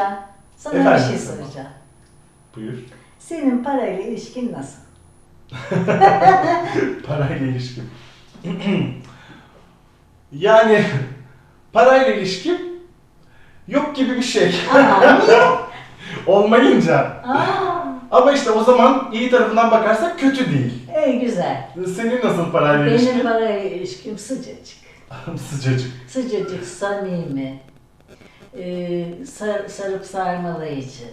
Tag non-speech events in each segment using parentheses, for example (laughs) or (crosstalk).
Uğurcan, sana Efendim? bir şey soracağım. Buyur. Senin parayla ilişkin nasıl? (laughs) Parayla ilişkim. (clears throat) yani parayla ilişkim yok gibi bir şey. (laughs) Olmayınca. Aa, Ama işte o zaman iyi tarafından bakarsak kötü değil. ey güzel. Senin nasıl parayla Benim ilişkin? parayla ilişkim sıcacık. (laughs) Sıcacık. Sıcacık, samimi, ee, sar- sarıp sarmalayıcı.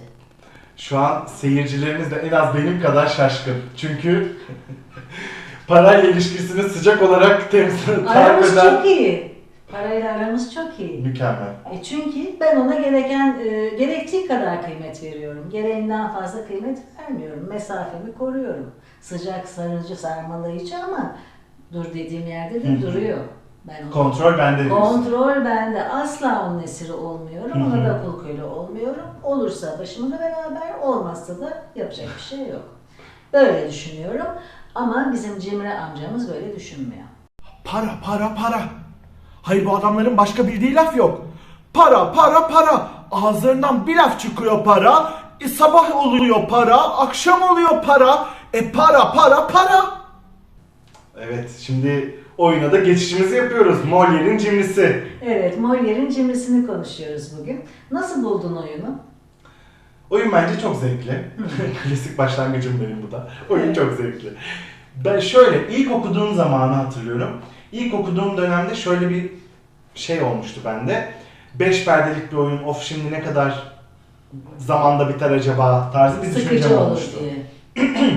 Şu an seyircilerimiz de en az benim kadar şaşkın. Çünkü (laughs) parayla ilişkisini sıcak olarak temsil Aramız eden çok iyi. Parayla aramız çok iyi. mükemmel. E çünkü ben ona gereken, e, gerektiği kadar kıymet veriyorum. Gereğinden fazla kıymet vermiyorum. Mesafemi koruyorum. Sıcak, sarıcı, sarmalayıcı ama dur dediğim yerde de Hı hı. duruyor. Ben onu- Kontrol bende diyorsun. Kontrol bende. Asla onun esiri olmuyorum. Hı hı. Ona da kul köle olmuyorum. Olursa başımla beraber, olmazsa da yapacak bir şey yok. Böyle düşünüyorum. Ama bizim Cimri amcamız böyle düşünmüyor. Para para para. Hayır bu adamların başka bildiği laf yok. Para para para. Ağızlarından bir laf çıkıyor para. E, sabah oluyor para, akşam oluyor para. E para para para. Evet, şimdi oyuna da geçişimizi yapıyoruz. Molière'in cimrisi. Evet, Molière'in cimrisini konuşuyoruz bugün. Nasıl buldun oyunu? Oyun bence çok zevkli. (laughs) Klasik başlangıcım benim bu da. Oyun Evet. çok zevkli. Ben şöyle ilk okuduğum zamanı hatırlıyorum. İlk okuduğum dönemde şöyle bir şey olmuştu bende. Beş perdelik bir oyun. Of şimdi ne kadar zamanda biter acaba tarzı bir düşüncem Sıkıcı olur olmuştu. diye.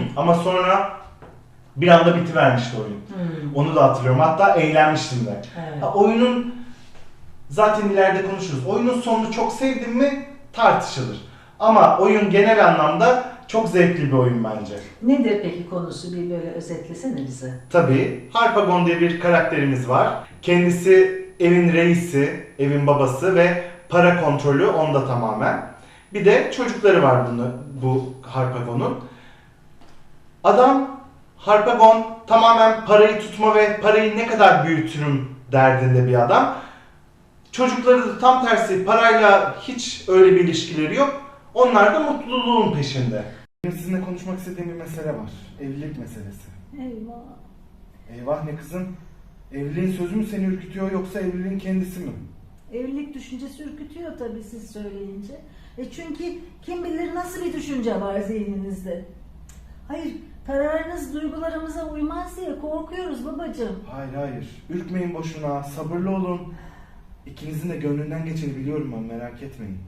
(clears throat) Ama sonra bir anda bitivermişti oyun. Hmm, Onu da hatırlıyorum. Hatta eğlenmiştim de. evet. Ha, oyunun zaten ileride konuşuruz. Oyunun sonunu çok sevdim mi tartışılır. Ama oyun genel anlamda çok zevkli bir oyun bence. Nedir peki konusu? Bir böyle özetlesene bize. Tabii Harpagon diye bir karakterimiz var. Kendisi evin reisi, evin babası ve para kontrolü onda tamamen. Bir de çocukları var bunu, bu Harpagon'un. Adam Harpagon tamamen parayı tutma ve parayı ne kadar büyütürüm derdinde bir adam. Çocukları da tam tersi parayla hiç öyle bir ilişkileri yok. Onlar da mutluluğun peşinde. Benim sizinle konuşmak istediğim bir mesele var. Evlilik meselesi. Eyvah. Eyvah ne kızım? Evliliğin sözü mü seni ürkütüyor yoksa evliliğin kendisi mi? Evlilik düşüncesi ürkütüyor tabii siz söyleyince. E çünkü kim bilir nasıl bir düşünce var zihninizde. Hayır, kararınız duygularımıza uymaz diye korkuyoruz babacığım. Hayır hayır. Ürkmeyin boşuna. Sabırlı olun. İkinizin de gönlünden geçeni biliyorum ben merak etmeyin.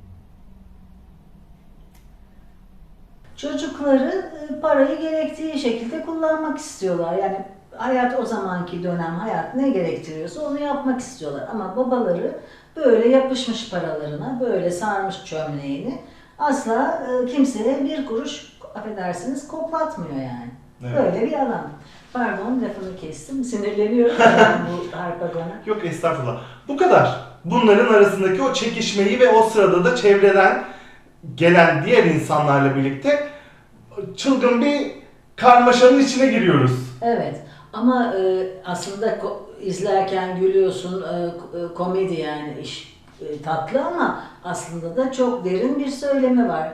Çocukları e, parayı gerektiği şekilde kullanmak istiyorlar. Yani hayat o zamanki dönem hayat ne gerektiriyorsa onu yapmak istiyorlar. Ama babaları böyle yapışmış paralarına, böyle sarmış çömleğini asla e, kimseye bir kuruş affedersiniz koklatmıyor yani. Evet. Böyle bir adam. Pardon lafını kestim. Sinirleniyorum bu Harpagon'a. Yok estağfurullah. Bu kadar. Bunların arasındaki o çekişmeyi ve o sırada da çevreden gelen diğer insanlarla birlikte çılgın bir karmaşanın içine giriyoruz. Evet ama e, aslında izlerken gülüyorsun, e, e, komedi yani iş e, tatlı ama aslında da çok derin bir söylemi var.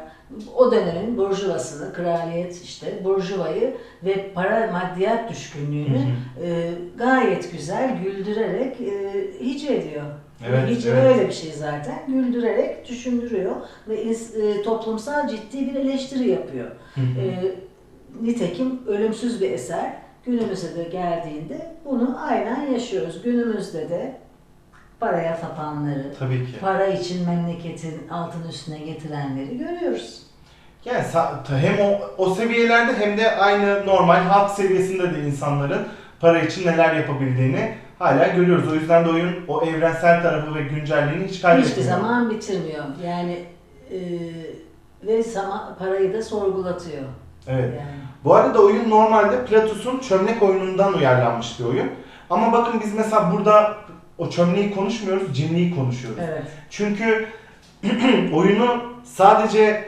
O dönemin burjuvasını, kraliyet işte burjuvayı ve para maddiyat düşkünlüğünü e, gayet güzel güldürerek e, hicv ediyor. Evet, Hicv evet. öyle bir şey zaten. Güldürerek düşündürüyor ve e, toplumsal ciddi bir eleştiri yapıyor. E, nitekim ölümsüz bir eser. Günümüze de geldiğinde bunu aynen yaşıyoruz. Günümüzde de paraya tapanları, Tabii ki. para için memleketin altın üstüne getirenleri görüyoruz. Yani hem o, o seviyelerde hem de aynı normal halk seviyesinde de insanların para için neler yapabildiğini hala görüyoruz. O yüzden de oyun o evrensel tarafı ve güncelliğini hiç kaybetmiyor. Hiçbir zaman bitirmiyor. Yani e, ve sama, parayı da sorgulatıyor. Evet. Yani. Bu arada oyun normalde Platus'un çömlek oyunundan uyarlanmış bir oyun. Ama bakın biz mesela burada o çömleği konuşmuyoruz, cimriyi konuşuyoruz. Evet. Çünkü (clears throat) oyunu sadece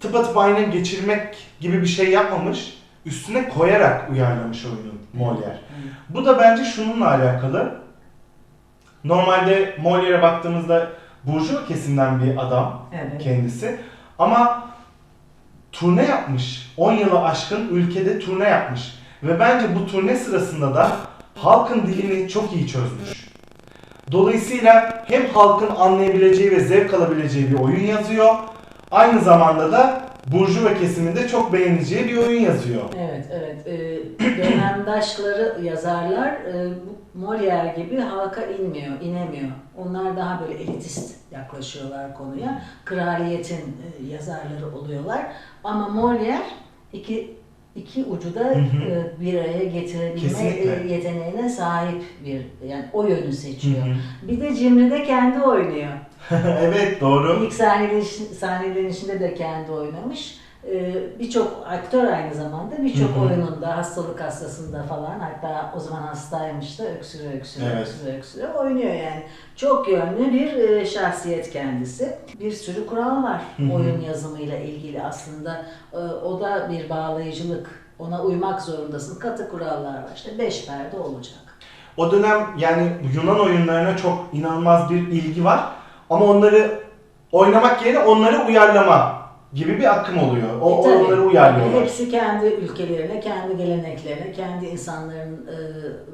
tıpatıp aynı geçirmek gibi bir şey yapmamış, üstüne koyarak uyarlamış oyunu Molière. Bu da bence şununla alakalı. Normalde Molière'e baktığımızda burjuva kesimden bir adam Evet. kendisi. Ama turne yapmış. 10 yılı aşkın ülkede turne yapmış. Ve bence bu turne sırasında da halkın dilini çok iyi çözmüş. Dolayısıyla hem halkın anlayabileceği ve zevk alabileceği bir oyun yazıyor. Aynı zamanda da burjuva kesiminde çok beğeneceği bir oyun yazıyor. Evet, evet. Ee, (clears throat) dönemdaşları yazarlar e, Molière gibi halka inmiyor, inemiyor. Onlar daha böyle elitist yaklaşıyorlar konuya. Kraliyetin e, yazarları oluyorlar. Ama Molière iki iki ucu da hı. e, bir araya getirebilme Kesinlikle. e, yeteneğine sahip bir yani o yönü seçiyor. Hı Bir de Cimri de kendi oynuyor. (laughs) evet doğru. İlk sahneleş, sahnelenişinde de kendi oynamış. Ee, birçok aktör aynı zamanda birçok oyununda hastalık hastasında falan hatta o zaman hastaymış da öksüre öksüre Evet. öksüre öksüre oynuyor yani. Çok yönlü bir e, şahsiyet kendisi. Bir sürü kural var oyun yazımıyla ilgili aslında. E, o da bir bağlayıcılık. Ona uymak zorundasın. Katı kurallar var. İşte beş perde olacak. O dönem yani Yunan oyunlarına çok inanılmaz bir ilgi var. Ama onları oynamak yerine onları uyarlama gibi bir akım oluyor. O, E, onları uyarlıyorlar. Hepsi kendi ülkelerine, kendi geleneklerine, kendi insanların e,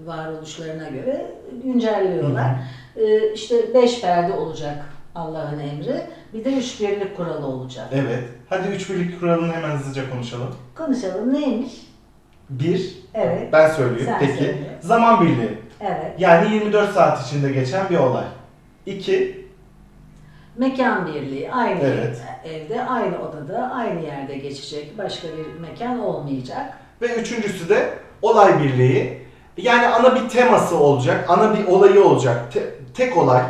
varoluşlarına göre güncelliyorlar. E, işte beş perde olacak Allah'ın emri. Bir de üç birlik kuralı olacak. Evet. Hadi üç birlik kuralını hemen hızlıca konuşalım. Konuşalım neymiş? Bir, Evet, ben söyleyeyim. Sen Peki, söyle. zaman birliği. evet. Yani 24 saat içinde geçen bir olay. İki, Mekan birliği. Aynı Evet. evde, aynı odada, aynı yerde geçecek. Başka bir mekan olmayacak. ve üçüncüsü de olay birliği. Yani ana bir teması olacak, ana bir olayı olacak. Te- tek olay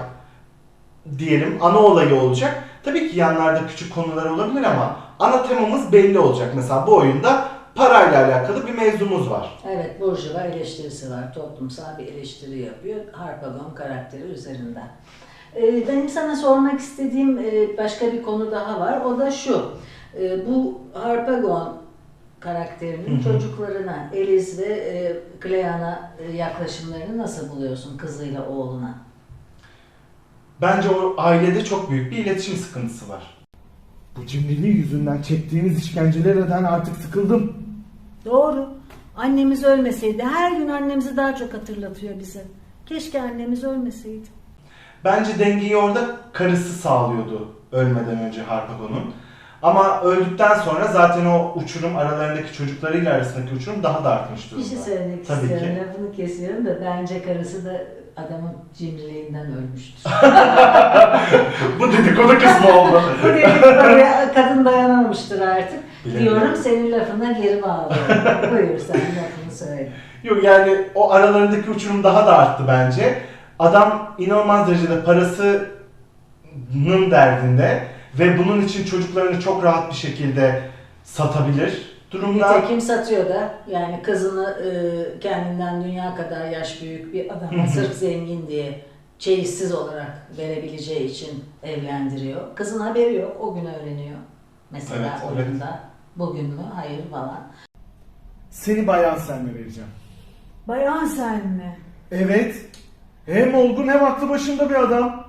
diyelim, ana olayı olacak. Tabii ki yanlarda küçük konular olabilir ama ana temamız belli olacak. Mesela bu oyunda parayla alakalı bir mevzumuz var. Evet, Burjuva eleştirisi var. Toplumsal bir eleştiri yapıyor. Harpagon karakteri üzerinden. Ee, Benim sana sormak istediğim e, başka bir konu daha var. O da şu. Ee, Bu Harpagon karakterinin Hı hı. çocuklarına, Eliz ve e, Clean'a e, yaklaşımlarını nasıl buluyorsun kızıyla oğluna? Bence o ailede çok büyük bir iletişim sıkıntısı var. Bu cimriliği yüzünden çektiğimiz işkencelerden artık sıkıldım. Doğru. Annemiz ölmeseydi her gün annemizi daha çok hatırlatıyor bize. Keşke annemiz ölmeseydi. Bence dengeyi orada karısı sağlıyordu ölmeden önce Harpagon'un. Ama öldükten sonra zaten o uçurum aralarındaki çocuklarıyla arasındaki uçurum daha da artmış Bir durumda. şey söylemek Tabii istiyorum. ki. Lafını kesiyorum da bence karısı da adamın cimriliğinden ölmüştür. (laughs) (laughs) Bu dedikodu kısmı oldu. Bu dedik oraya kadın dayanamamıştır artık. Bilemiyorum. Diyorum senin lafına geri bağlıyorum. Buyur sen lafını söyle. Yok yani o aralarındaki uçurum daha da arttı bence. Adam inanılmaz derecede parasının derdinde ve bunun için çocuklarını çok rahat bir şekilde satabilir durumda. Nitekim satıyor da yani kızını e, kendinden dünya kadar yaş büyük bir adama sırf zengin diye çeyizsiz olarak verebileceği için evlendiriyor. Kızın haberi yok. O gün öğreniyor. Mesela Evet, evet. oyunda. Bugün mü? Hayır falan. Seni bayan senle vereceğim. Bayan sen mi? Evet. Hem olgun hem aklı başında bir adam.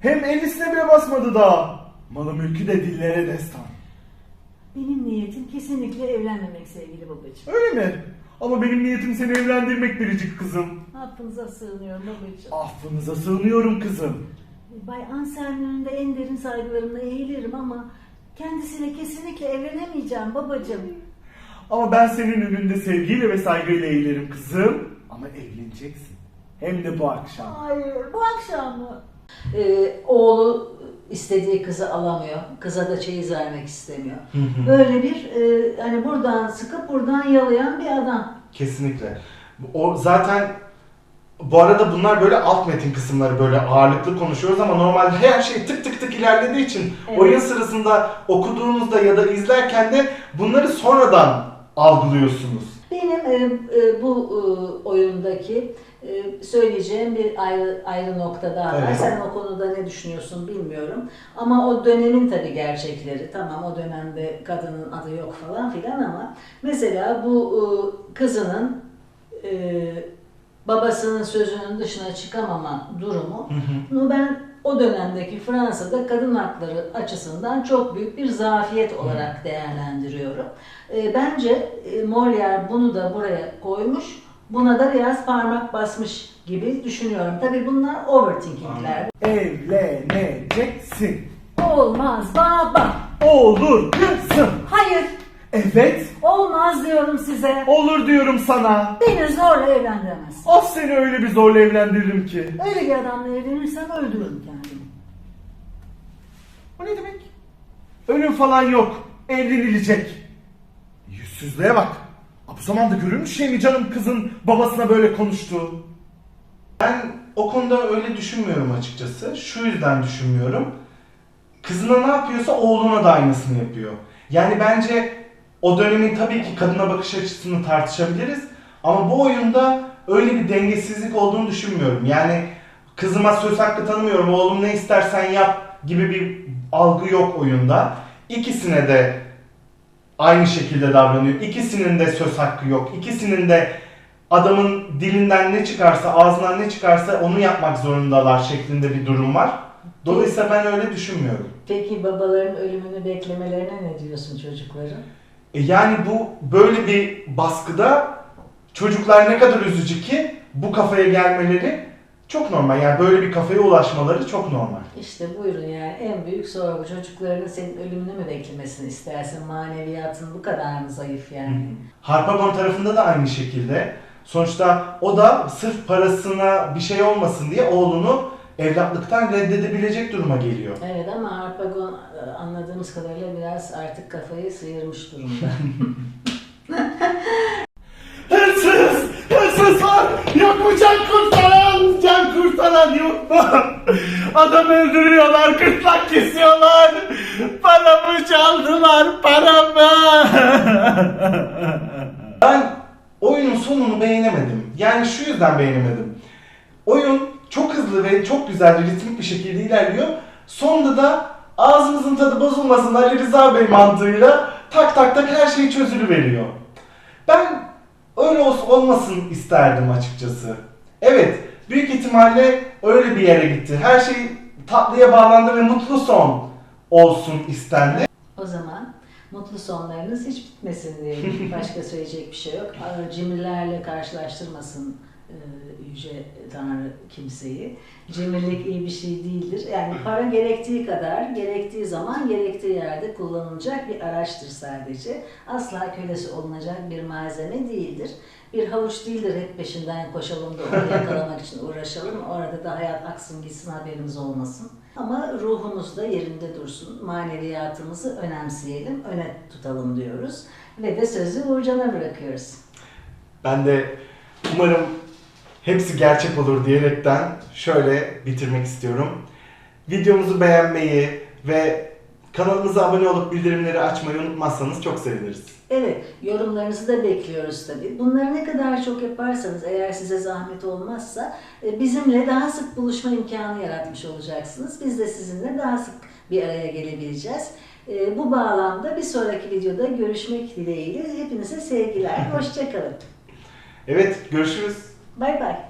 Hem elisine bile basmadı daha. Malı mülkü de dillere destan. Benim niyetim kesinlikle evlenmemek sevgili babacığım. Öyle mi? Ama benim niyetim seni evlendirmek biricik kızım. Affınıza sığınıyorum babacığım. Affınıza sığınıyorum kızım. Bay Ansel'in önünde en derin saygılarımla eğilirim ama kendisiyle kesinlikle evlenemeyeceğim babacığım. Ama ben senin önünde sevgiyle ve saygıyla eğilirim kızım. Ama evleneceksin. Hem de bu akşam. Hayır bu akşam mı? Ee, oğlu istediği kızı alamıyor. Kıza da çeyiz vermek istemiyor. Böyle bir e, hani buradan sıkıp buradan yalayan bir adam. Kesinlikle. O zaten bu arada bunlar böyle alt metin kısımları böyle ağırlıklı konuşuyoruz ama normalde her şey tık tık tık ilerlediği için Evet. oyun sırasında okuduğunuzda ya da izlerken de bunları sonradan algılıyorsunuz. Benim e, e, bu e, oyundaki söyleyeceğim bir ayrı ayrı nokta daha var. Evet. Sen o konuda ne düşünüyorsun bilmiyorum. Ama o dönemin tabii gerçekleri. Tamam o dönemde kadının adı yok falan filan ama mesela bu e, kızının e, babasının sözünün dışına çıkamama durumu Hı ben o dönemdeki Fransa'da kadın hakları açısından çok büyük bir zafiyet olarak değerlendiriyorum. E, bence Molière bunu da buraya koymuş. Buna da biraz parmak basmış gibi düşünüyorum. Tabii bunlar overthinkingler. Evleneceksin. Olmaz baba. Olur kızım. Hayır. Evet. Olmaz diyorum size. Olur diyorum sana. Beni zorla evlendiremez. Az seni öyle bir zorla evlendiririm ki. Öyle bir adamla evlenirsem öldürürüm kendimi. O ne demek? Ölüm falan yok. Evlenilecek. Yüzsüzlüğe bak. Bu zamanda görülmüş şey mi canım kızın babasına böyle konuştuğu? Ben o konuda öyle düşünmüyorum açıkçası. Şu yüzden düşünmüyorum. Kızına ne yapıyorsa oğluna da aynısını yapıyor. Yani bence o dönemin tabii ki kadına bakış açısını tartışabiliriz. Ama bu oyunda öyle bir dengesizlik olduğunu düşünmüyorum. Yani kızıma söz hakkı tanımıyorum, oğlum ne istersen yap gibi bir algı yok oyunda. İkisine de aynı şekilde davranıyor. İkisinin de söz hakkı yok. İkisinin de adamın dilinden ne çıkarsa, ağzından ne çıkarsa onu yapmak zorundalar şeklinde bir durum var. Dolayısıyla ben öyle düşünmüyorum. Peki babaların ölümünü beklemelerine ne diyorsun çocukların? E yani bu böyle bir baskıda çocuklar ne kadar üzücü ki bu kafaya gelmeleri çok normal. Yani böyle bir kafaya ulaşmaları çok normal. İşte buyurun yani en büyük sorgu çocuklarının senin ölümünü mü beklemesini istersin? Maneviyatın bu kadar mı zayıf yani? Harpagon tarafında da aynı şekilde. Sonuçta o da sırf parasına bir şey olmasın diye oğlunu evlatlıktan reddedebilecek duruma geliyor. Evet ama Harpagon e, anladığımız kadarıyla biraz artık kafayı sıyırmış durumda. (laughs) (laughs) Hırsız! Hırsız var! Yok mu (laughs) Adam öldürüyorlar, gırtlak kesiyorlar. Paramı çaldılar, paramı. (laughs) Ben oyunun sonunu beğenemedim. Yani şu yüzden beğenemedim. Oyun çok hızlı ve çok güzel, ritmik bir şekilde ilerliyor. Sonunda da ağzımızın tadı bozulmasın Ali Rıza Bey mantığıyla tak tak tak her şey çözülüveriyor. Ben öyle olsun, olmasın isterdim açıkçası. Evet, büyük ihtimalle öyle bir yere gitti. Her şey tatlıya bağlandı ve mutlu son olsun istendi. o zaman mutlu sonlarınız hiç bitmesin diye (laughs) başka söyleyecek bir şey yok. Cimrilerle karşılaştırmasın Yüce Tanrı kimseyi. Cimrilik iyi bir şey değildir. Yani para gerektiği kadar, gerektiği zaman, gerektiği yerde kullanılacak bir araçtır sadece. Asla kölesi olunacak bir malzeme değildir. Bir havuç değildir hep peşinden koşalım da onu yakalamak için uğraşalım. Orada da hayat aksın gitsin haberimiz olmasın. Ama ruhumuz da yerinde dursun. Maneviyatımızı önemseyelim, öne tutalım diyoruz. Ve de sözü Uğurcan'a bırakıyoruz. Ben de umarım hepsi gerçek olur diyerekten şöyle bitirmek istiyorum. Videomuzu beğenmeyi ve kanalımıza abone olup bildirimleri açmayı unutmazsanız çok seviniriz. Evet, yorumlarınızı da bekliyoruz tabii. Bunları ne kadar çok yaparsanız eğer size zahmet olmazsa e, bizimle daha sık buluşma imkanı yaratmış olacaksınız. Biz de sizinle daha sık bir araya gelebileceğiz. E, Bu bağlamda bir sonraki videoda görüşmek dileğiyle hepinize sevgiler. (laughs) Hoşçakalın. Evet, görüşürüz. Bay bay.